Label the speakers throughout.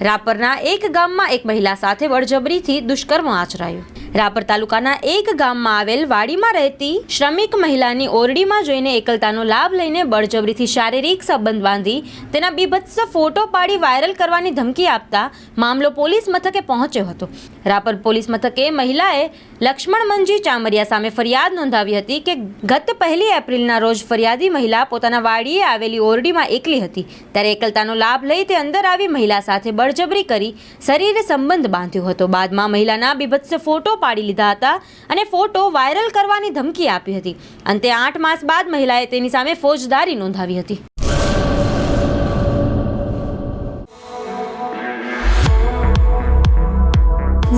Speaker 1: રાપરના એક ગામમાં એક મહિલા સાથે બળજબરીથી દુષ્કર્મ આચરાયું. રાપર તાલુકાના એક ગામમાં આવેલ વાડીમાં રહેતી શ્રમિક મહિલાની ઓરડીમાં જોઈને એકલતાનો લાભ લઈને બળજબરીથી શારીરિક સંબંધ બાંધી તેના બીભત્સ ફોટો પાડી વાયરલ કરવાની ધમકી આપતા મામલો પોલીસ મથકે પહોંચ્યો હતો. રાપર પોલીસ મથકે મહિલાએ લક્ષ્મણ મંજી ચામરિયા સામે ફરિયાદ નોંધાવી હતી કે ગત પહેલી એપ્રિલના રોજ ફરિયાદી મહિલા પોતાના વાડીએ આવેલી ઓરડીમાં એકલી હતી. ત્યારે એકલતાનો લાભ લઈ તે અંદર આવી મહિલા સાથે બળજબરી કરી શરીરે સંબંધ બાંધ્યો હતો. બાદમાં મહિલાના બીભત્સ ફોટો પાડી લીધા હતા અને ફોટો વાયરલ કરવાની ધમકી આપી હતી. અંતે આઠ માસ બાદ મહિલાએ તેની સામે ફોજદારી નોંધાવી હતી.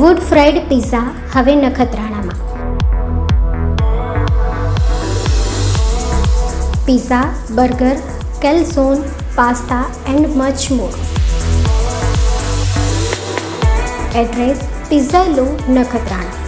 Speaker 2: વુડ ફ્રાઈડ પિઝા હવે નખત્રાણામાં. Pizza burger calzone pasta and much more address pizza law Nakhatrana